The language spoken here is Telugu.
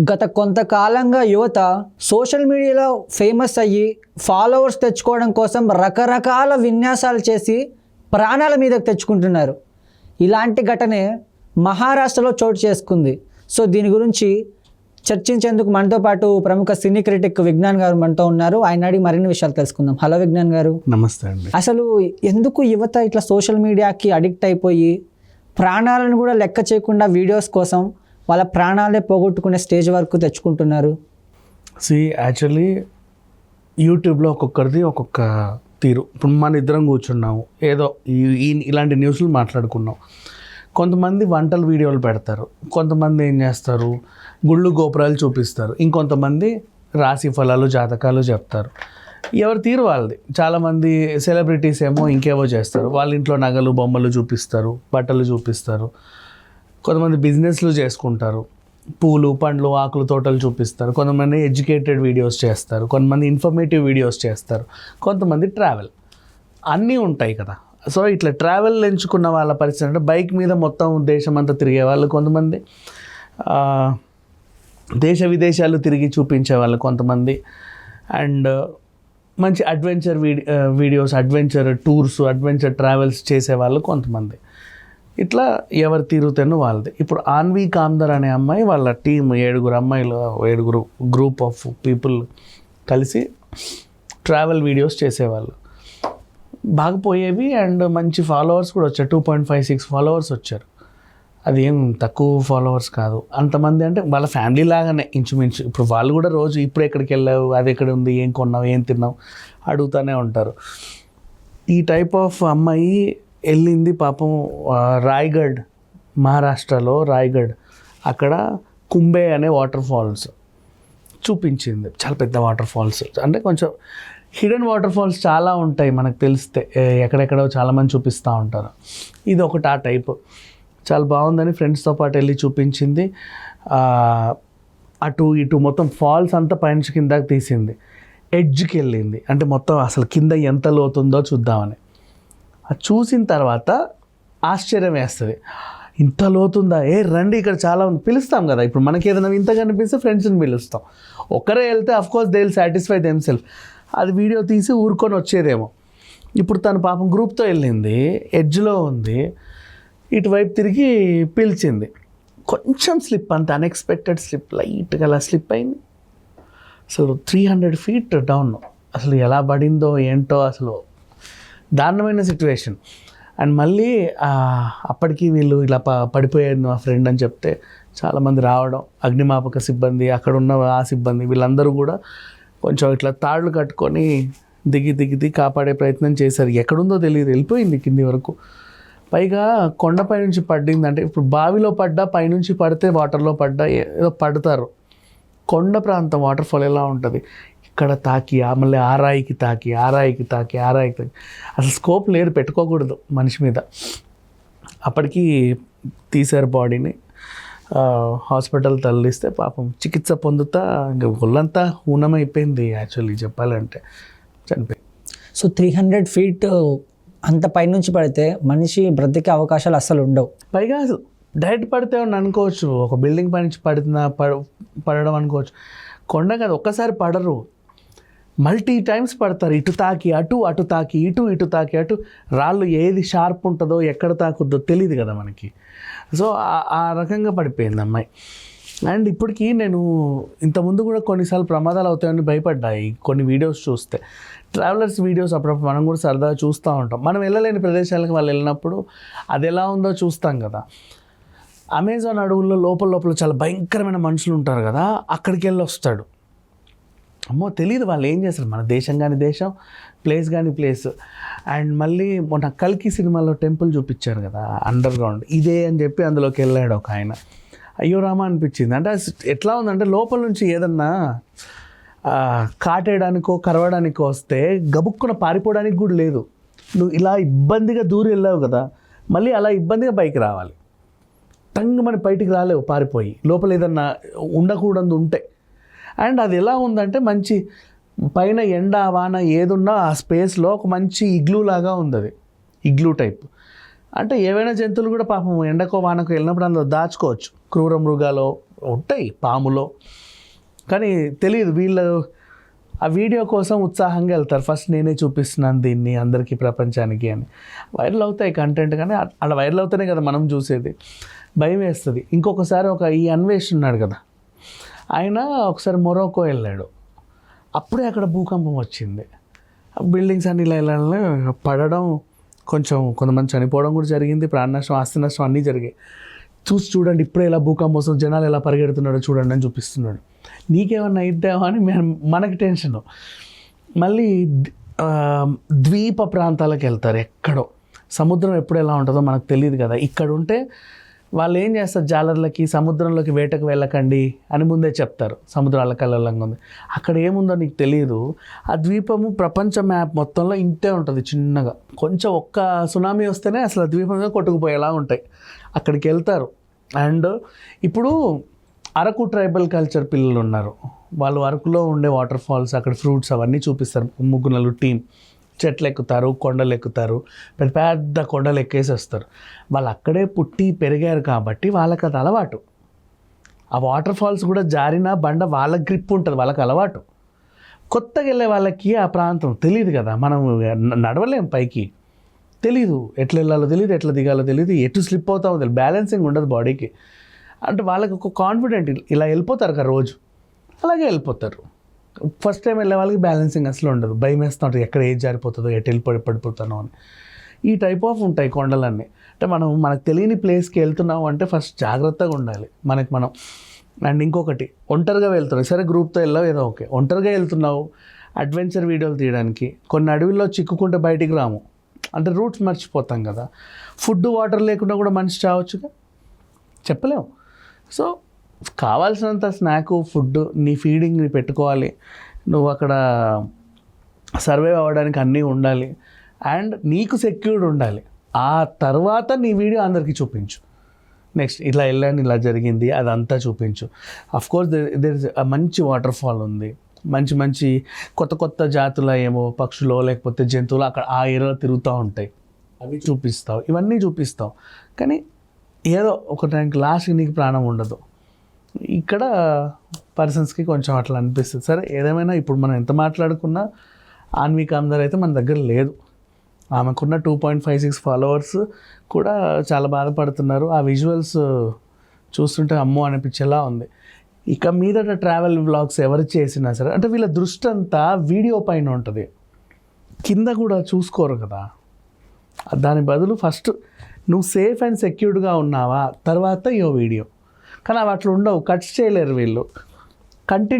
గత కొంతకాలంగా యువత సోషల్ మీడియాలో ఫేమస్ అయ్యి ఫాలోవర్స్ తెచ్చుకోవడం కోసం రకరకాల విన్యాసాలు చేసి ప్రాణాల మీదకి తెచ్చుకుంటున్నారు. ఇలాంటి ఘటనే మహారాష్ట్రలో చోటు చేసుకుంది. సో దీని గురించి చర్చించేందుకు మనతో పాటు ప్రముఖ సినీ క్రిటిక్ విజ్ఞాన్ గారు మనతో ఉన్నారు. ఆయన అడిగి మరిన్ని విషయాలు తెలుసుకుందాం. హలో విజ్ఞాన్ గారు. నమస్తే అండి. అసలు ఎందుకు యువత ఇట్లా సోషల్ మీడియాకి అడిక్ట్ అయిపోయి ప్రాణాలను కూడా లెక్క చేయకుండా వీడియోస్ కోసం వాళ్ళ ప్రాణాలే పోగొట్టుకునే స్టేజ్ వరకు తెచ్చుకుంటున్నారు. సి యాక్చువల్లీ యూట్యూబ్లో ఒక్కొక్కరిది ఒక్కొక్క తీరు. ఇప్పుడు మన ఇద్దరం కూర్చున్నాము. ఏదో ఈ- ఈ- ఇలాంటి న్యూస్లు మాట్లాడుకున్నాం. కొంతమంది వంటల వీడియోలు పెడతారు. కొంతమంది ఏం చేస్తారు? గుళ్ళు గోపురాలు చూపిస్తారు. ఇంకొంతమంది రాశి ఫలాలు జాతకాలు చెప్తారు. ఎవరి తీరు వాళ్ళది. చాలామంది సెలబ్రిటీస్ ఏమో ఇంకేవో చేస్తారు. వాళ్ళ ఇంట్లో నగలు బొమ్మలు చూపిస్తారు బట్టలు చూపిస్తారు. కొంతమంది బిజినెస్లు చేసుకుంటారు. పూలు పండ్లు ఆకులు తోటలు చూపిస్తారు. కొంతమంది ఎడ్యుకేటెడ్ వీడియోస్ చేస్తారు. కొంతమంది ఇన్ఫర్మేటివ్ వీడియోస్ చేస్తారు. కొంతమంది ట్రావెల్. అన్నీ ఉంటాయి కదా. సో ఇట్లా ట్రావెల్ ఎంచుకున్న వాళ్ళ పరిస్థితి అంటే బైక్ మీద మొత్తం దేశం అంతా తిరిగే వాళ్ళు కొంతమంది. దేశ విదేశాలు తిరిగి చూపించే వాళ్ళు కొంతమంది. అండ్ మంచి adventure videos adventure tours adventure travels చేసేవాళ్ళు కొంతమంది. ఇట్లా ఎవరు తీరుతేనో వాళ్ళది. ఇప్పుడు ఆన్వీ కామ్దర్ అనే అమ్మాయి వాళ్ళ టీం ఏడుగురు అమ్మాయిలు ఏడుగురు గ్రూప్ ఆఫ్ పీపుల్ కలిసి ట్రావెల్ వీడియోస్ చేసేవాళ్ళు. బాగా పోయేవి అండ్ మంచి ఫాలోవర్స్ కూడా వచ్చారు. Two point five six followers వచ్చారు. అది ఏం తక్కువ ఫాలోవర్స్ కాదు. అంతమంది అంటే వాళ్ళ ఫ్యామిలీ లాగానే ఇంచుమించు. ఇప్పుడు వాళ్ళు కూడా రోజు ఇప్పుడు ఎక్కడికి వెళ్ళావు అది ఎక్కడ ఉంది ఏం కొన్నావు ఏం తిన్నావు అడుగుతూనే ఉంటారు. ఈ టైప్ ఆఫ్ అమ్మాయి వెళ్ళింది పాపం రాయ్గఢ్ మహారాష్ట్రలో రాయ్గఢ్. అక్కడ కుంబే అనే వాటర్ ఫాల్స్ చూపించింది. చాలా పెద్ద వాటర్ ఫాల్స్. అంటే కొంచెం హిడెన్ వాటర్ ఫాల్స్ చాలా ఉంటాయి మనకు తెలిస్తే. ఎక్కడెక్కడో చాలామంది చూపిస్తూ ఉంటారు. ఇది ఒకటి ఆ టైప్. చాలా బాగుందని ఫ్రెండ్స్తో పాటు వెళ్ళి చూపించింది. అటు ఇటు మొత్తం ఫాల్స్ అంతా పైనుంచి కిందకి తీసింది. ఎడ్జ్కి వెళ్ళింది. అంటే మొత్తం అసలు కింద ఎంత లోతుందో చూద్దామని. అది చూసిన తర్వాత ఆశ్చర్యం వేస్తుంది. ఇంత లోతుందా? ఏ రండి ఇక్కడ చాలా ఉంది. పిలుస్తాం కదా. ఇప్పుడు మనకి ఏదైనా ఇంత కనిపిస్తే ఫ్రెండ్స్ని పిలుస్తాం. ఒక్కరే వెళ్తే of course they will satisfy them self అది వీడియో తీసి ఊరుకొని వచ్చేదేమో. ఇప్పుడు తను పాపం గ్రూప్తో వెళ్ళింది ఎడ్జ్లో ఉంది ఇటువైపు తిరిగి పిలిచింది. కొంచెం స్లిప్ అంత అన్ఎక్స్పెక్టెడ్ స్లిప్ లైట్గా అలా స్లిప్ అయింది. అసలు త్రీ హండ్రెడ్ ఫీట్ డౌన్ అసలు ఎలా పడిందో ఏంటో అసలు దారుణమైన సిచ్యువేషన్ అండ్ మళ్ళీ అప్పటికి వీళ్ళు ఇలా ప పడిపోయారు మా ఫ్రెండ్ అని చెప్తే చాలామంది రావడం అగ్నిమాపక సిబ్బంది అక్కడ ఉన్న ఆ సిబ్బంది వీళ్ళందరూ కూడా కొంచెం ఇట్లా తాళ్ళు కట్టుకొని దిగి దిగి దిగి కాపాడే ప్రయత్నం చేశారు. ఎక్కడుందో తెలియదు వెళ్ళిపోయింది కింది వరకు. పైగా కొండపై నుంచి పడింది. అంటే ఇప్పుడు బావిలో పడ్డా పైనుంచి పడితే వాటర్లో పడ్డా ఏదో పడతారు. కొండ ప్రాంతం వాటర్ ఫాల్ ఎలా ఉంటుంది? ఇక్కడ తాకి ఆ మళ్ళీ ఆరాయికి తాకి ఆరాయికి తాకి ఆరాయికి తాకి. అసలు స్కోప్ లేదు పెట్టుకోకూడదు మనిషి మీద. అప్పటికి తీశారు బాడీని. హాస్పిటల్ తరలిస్తే పాపం చికిత్స పొందుతా ఇంకా ఒళ్ళంతా హూనమైపోయింది యాక్చువల్లీ చెప్పాలంటే. చనిపోయింది సో త్రీ హండ్రెడ్ ఫీట్ అంత పైనుంచి పడితే మనిషి బ్రతికే అవకాశాలు అస్సలు ఉండవు. పైగా డైరెక్ట్ పడితే అని అనుకోవచ్చు ఒక బిల్డింగ్ పై నుంచి పడుతున్నా పడ పడడం అనుకోవచ్చు. కొండ కదా ఒక్కసారి పడరు. మల్టీ టైమ్స్ పడతారు. ఇటు తాకి అటు అటు తాకి ఇటు ఇటు తాకి అటు. రాళ్ళు ఏది షార్ప్ ఉంటుందో ఎక్కడ తాకుద్దో తెలియదు కదా మనకి. సో ఆ- రకంగా పడిపోయింది అమ్మాయి. అండ్ ఇప్పటికీ నేను ఇంతకుముందు కూడా కొన్నిసార్లు ప్రమాదాలు అవుతాయని భయపడ్డాయి. కొన్ని వీడియోస్ చూస్తే. ట్రావెలర్స్ వీడియోస్ అప్పుడప్పుడు మనం కూడా సరదాగా చూస్తూ ఉంటాం. మనం వెళ్ళలేని ప్రదేశాలకు వాళ్ళు వెళ్ళినప్పుడు అది ఎలా ఉందో చూస్తాం కదా. అమెజాన్ అడవుల్లో లోపల లోపల చాలా భయంకరమైన మనుషులు ఉంటారు కదా. అక్కడికి వెళ్ళి వస్తాడు. అమ్మో తెలియదు వాళ్ళు ఏం చేస్తారు. మన దేశం కానీ దేశం ప్లేస్ కానీ ప్లేస్ అండ్ మళ్ళీ మొన్న కల్కి సినిమాలో టెంపుల్ చూపించారు కదా అండర్ గ్రౌండ్ ఇదే అని చెప్పి అందులోకి వెళ్ళాడు ఒక ఆయన. అయ్యో రామా అనిపించింది. అంటే ఎట్లా ఉందంటే లోపల నుంచి ఏదన్నా కాటేయడానికో కరవడానికో వస్తే గబుక్కున పారిపోవడానికి కూడా లేదు. నువ్వు ఇలా ఇబ్బందిగా దూరి వెళ్ళావు కదా మళ్ళీ అలా ఇబ్బందిగా పైకి రావాలి. టంగ్ మన బయటికి రాలేవు పారిపోయి. లోపల ఏదన్నా ఉండకూడదు ఉంటే. అండ్ అది ఎలా ఉందంటే మంచి పైన ఎండ వాన ఏదున్నా ఆ స్పేస్లో ఒక మంచి ఇగ్లూ లాగా ఉంది అది. Igloo type. అంటే ఏవైనా జంతువులు కూడా పాపం ఎండకో వానకో వెళ్ళినప్పుడు అందులో దాచుకోవచ్చు. క్రూర మృగాలు ఉంటాయి పాములో. కానీ తెలియదు వీళ్ళు ఆ వీడియో కోసం ఉత్సాహంగా వెళ్తారు. ఫస్ట్ నేనే చూపిస్తున్నాను దీన్ని అందరికీ ప్రపంచానికి అని. వైరల్ అవుతాయి కంటెంట్ కానీ అలా వైరల్ అవుతానే కదా మనం చూసేది. భయం వేస్తుంది. ఇంకొకసారి ఒక ఈ అన్వేషణ ఉన్నాడు కదా ఆయన ఒకసారి మొరోకో వెళ్ళాడు. అప్పుడే అక్కడ భూకంపం వచ్చింది. బిల్డింగ్స్ అన్ని ఇలా ఇలా పడడం కొంచెం కొంతమంది చనిపోవడం కూడా జరిగింది. ప్రాణ నష్టం ఆస్తి నష్టం అన్నీ జరిగాయి. చూసి చూడండి ఇప్పుడే ఇలా భూకంపం వస్తుంది జనాలు ఎలా పరిగెడుతున్నాడో చూడండి అని చూపిస్తున్నాడు. నీకేమన్నా అయిద్దామా అని మనకి టెన్షన్. మళ్ళీ ద్వీప ప్రాంతాలకు వెళ్తారు ఎక్కడో. సముద్రం ఎప్పుడు ఎలా ఉంటుందో మనకు తెలియదు కదా. ఇక్కడ ఉంటే వాళ్ళు ఏం చేస్తారు? జాలర్లకి సముద్రంలోకి వేటకు వెళ్ళకండి అని ముందే చెప్తారు. సముద్రం అల్లకల్లంగా ఉంది. అక్కడ ఏముందో నీకు తెలియదు ఆ ద్వీపము ప్రపంచ మ్యాప్ మొత్తంలో ఇంతే ఉంటుంది చిన్నగా. కొంచెం ఒక్క సునామీ వస్తేనే అసలు ఆ ద్వీపంగా కొట్టుకుపోయేలా ఉంటాయి. అక్కడికి వెళ్తారు. అండ్ ఇప్పుడు అరకు ట్రైబల్ కల్చర్ పిల్లలు ఉన్నారు వాళ్ళు అరకులో ఉండే వాటర్ ఫాల్స్ అక్కడ ఫ్రూట్స్ అవన్నీ చూపిస్తారు. ముగ్గురు నలుగురు టీం. చెట్లు ఎక్కుతారు కొండలు ఎక్కుతారు పెద్ద పెద్ద కొండలు ఎక్కేసి వస్తారు వాళ్ళు అక్కడే పుట్టి పెరిగారు కాబట్టి వాళ్ళకి అది అలవాటు. ఆ వాటర్ ఫాల్స్ కూడా జారిన బండ వాళ్ళ గ్రిప్ ఉంటుంది వాళ్ళకి అలవాటు. కొత్తగా వెళ్ళే వాళ్ళకి ఆ ప్రాంతం తెలియదు కదా మనం నడవలేం పైకి. తెలీదు ఎట్లా వెళ్ళాలో తెలియదు ఎట్లా దిగాలో తెలియదు ఎటు స్లిప్ అవుతామో తెలియదు బ్యాలెన్సింగ్ ఉండదు బాడీకి. అంటే వాళ్ళకి ఒక కాన్ఫిడెంట్ ఇలా వెళ్ళిపోతారు కదా రోజు. అలాగే వెళ్ళిపోతారు. ఫస్ట్ టైం వెళ్ళే వాళ్ళకి బ్యాలెన్సింగ్ అసలు ఉండదు. భయం వేస్తూ ఉంటుంది ఎక్కడ ఏది జారిపోతుందో ఎటు వెళ్ళిపడి పడిపోతానో అని. ఈ టైప్ ఆఫ్ ఉంటాయి కొండలన్నీ. అంటే మనం మనకు తెలియని ప్లేస్కి వెళ్తున్నాం అంటే ఫస్ట్ జాగ్రత్తగా ఉండాలి. మనకి మనం అండ్ ఇంకొకటి ఒంటరిగా వెళ్తున్నావు సరే గ్రూప్తో వెళ్ళావు ఏదో ఓకే. ఒంటరిగా వెళ్తున్నావు అడ్వెంచర్ వీడియోలు తీయడానికి కొన్ని అడవిలో చిక్కుకుంటే బయటికి రాము. అంటే రూట్స్ మర్చిపోతాం కదా. ఫుడ్ వాటర్ లేకుండా కూడా మనిషి చావచ్చుగా చెప్పలేము. సో కావాల్సినంత స్నాక్ ఫుడ్ నీ ఫీడింగ్ని పెట్టుకోవాలి. నువ్వు అక్కడ సర్వైవ్ అవ్వడానికి అన్నీ ఉండాలి. అండ్ నీకు సెక్యూర్డ్ ఉండాలి. ఆ తర్వాత నీ వీడియో అందరికీ చూపించు. నెక్స్ట్ ఇలా వెళ్ళాను ఇలా జరిగింది అదంతా చూపించు. అఫ్ కోర్స్ దర్ ఇస్ మంచి వాటర్ ఫాల్ ఉంది. మంచి మంచి కొత్త కొత్త జాతుల ఏమో పక్షులు లేకపోతే జంతువులు అక్కడ ఆ ఏరియాలో తిరుగుతూ ఉంటాయి. అవి చూపిస్తావు. ఇవన్నీ చూపిస్తావు. కానీ ఏదో ఒక టైంకి లాస్ట్కి నీకు ప్రాణం ఉండదు. ఇక్కడ పర్సన్స్కి కొంచెం అట్లా అనిపిస్తుంది. సరే ఏదేమైనా ఇప్పుడు మనం ఎంత మాట్లాడుకున్నా ఆన్విక అందరు అయితే మన దగ్గర లేదు. ఆమెకున్న two point five six followers కూడా చాలా బాధపడుతున్నారు. ఆ విజువల్స్ చూస్తుంటే అమ్మో అనిపించేలా ఉంది. ఇక మీదట ట్రావెల్ వ్లాగ్స్ ఎవరు చేసినా సరే అంటే వీళ్ళ దృష్టి అంతా వీడియో పైన ఉంటుంది. కింద కూడా చూసుకోరు కదా. దాని బదులు ఫస్ట్ నువ్వు సేఫ్ అండ్ సెక్యూర్డ్గా ఉన్నావా? తర్వాత యో వీడియో. కానీ అవి అట్లా ఉండవు కట్స్ చేయలేరు వీళ్ళు. కంటిన్యూ